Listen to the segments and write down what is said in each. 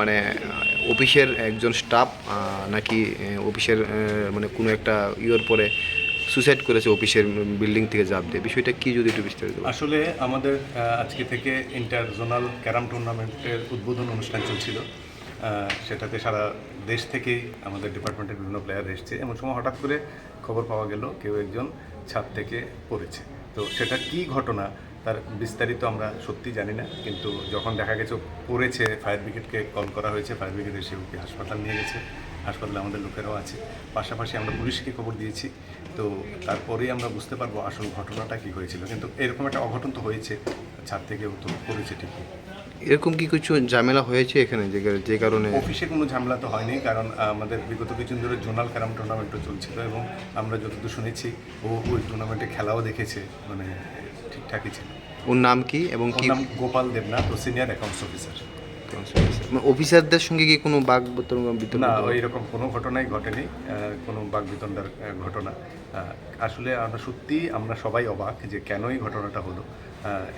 মানে অফিসের একজন স্টাফ নাকি অফিসের মানে কোনো একটা ইয়ের পরে সুসাইড করেছে অফিসের বিল্ডিং থেকে জাপ দিয়ে। বিষয়টা কি যদি একটু বিস্তারিত আসলে আমাদের আজকে থেকে ইন্টার জোনাল ক্যারাম টুর্নামেন্টের উদ্বোধন অনুষ্ঠান চলছিল। সেটাতে সারা দেশ থেকেই আমাদের ডিপার্টমেন্টের বিভিন্ন প্লেয়ার এসছে। এমন সময় হঠাৎ করে খবর পাওয়া গেল, কেউ একজন ছাদ থেকে পড়েছে। তো সেটা কি ঘটনা? তার বিস্তারিত আমরা সত্যি জানি না, কিন্তু যখন দেখা গেছে পড়েছে, ফায়ার ব্রিগেডকে কল করা হয়েছে, ফায়ার ব্রিগেড এসে ওকে হাসপাতাল নিয়ে গেছে, হাসপাতালে আমাদের লোকেরাও আছে। পাশাপাশি আমরা পুলিশকে খবর দিয়েছি, তো তারপরেই আমরা বুঝতে পারব আসল ঘটনাটা কি হয়েছিল। কিন্তু এরকম একটা অঘটন তো হয়েছে, ছাদ থেকে ও তো পড়েছে ঠিকই। এরকম কি কিছু ঝামেলা হয়েছে এখানে যে যে কারণে? অফিসে কোনো ঝামেলা তো হয়নি কারণ আমাদের বিগত কিছুদিন ধরে জোনাল ক্যারাম টুর্নামেন্টও চলছিল এবং আমরা যতদূর শুনেছি ও ওই টুর্নামেন্টে খেলাও দেখেছে মানে ঠিকঠাকই ছিল। ওর নাম কি এবং কি নাম গোপাল দেবনাথ ও সিনিয়র অ্যাকাউন্টস অফিসার অফিসারদের সঙ্গে কি কোনো বাঘ বিতর্ক না এরকম কোনো ঘটনাই ঘটেনি কোনো বাগবিতণ্ডার আহ, ঘটনা। আসলে আমরা সত্যি আমরা সবাই অবাক যে কেন এই ঘটনাটা হলো।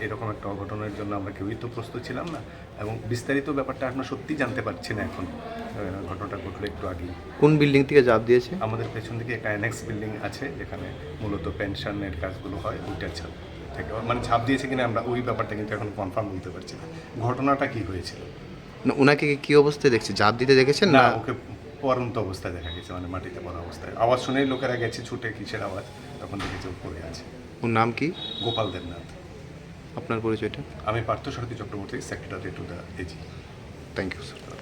এরকম একটা অঘটনের জন্য আমরা কেউই তো প্রস্তুত ছিলাম না। এবং বিস্তারিত ব্যাপারটা আমরা সত্যি জানতে পারছি না এখন। ঘটনাটা ঘটলো একটু আগেই। কোন বিল্ডিং থেকে জাপ দিয়েছে? আমাদের পেছন দিকে একটা অ্যানেক্স বিল্ডিং আছে যেখানে মূলত পেনশনের কাজগুলো হয় ওইটার ছাদ থেকে। মানে ছাপ দিয়েছে কিনা আমরা ওই ব্যাপারটা কিন্তু এখন কনফার্ম বলতে পারছি না। ঘটনাটা কি হয়েছিল? না ওনাকে কি অবস্থায় দেখছে? জাপ দিতে দেখেছেন না ওকে পরন্ত অবস্থায় দেখা গেছে মানে মাটিতে পড়া অবস্থায়। আওয়াজ শুনেই লোকেরা গেছে ছুটে কিসের আওয়াজ? তখন দেখেছে পড়ে আছে। ওর নাম কি? গোপাল দেবনাথ। আপনার পরিচয়টা আমি Partha Sarathi Chakraborty secretary to the AG thank you sir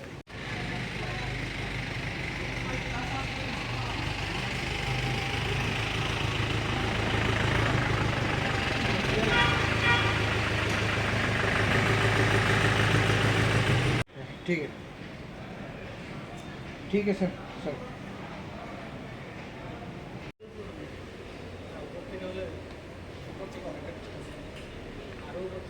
ठीक है ठीक है सर सर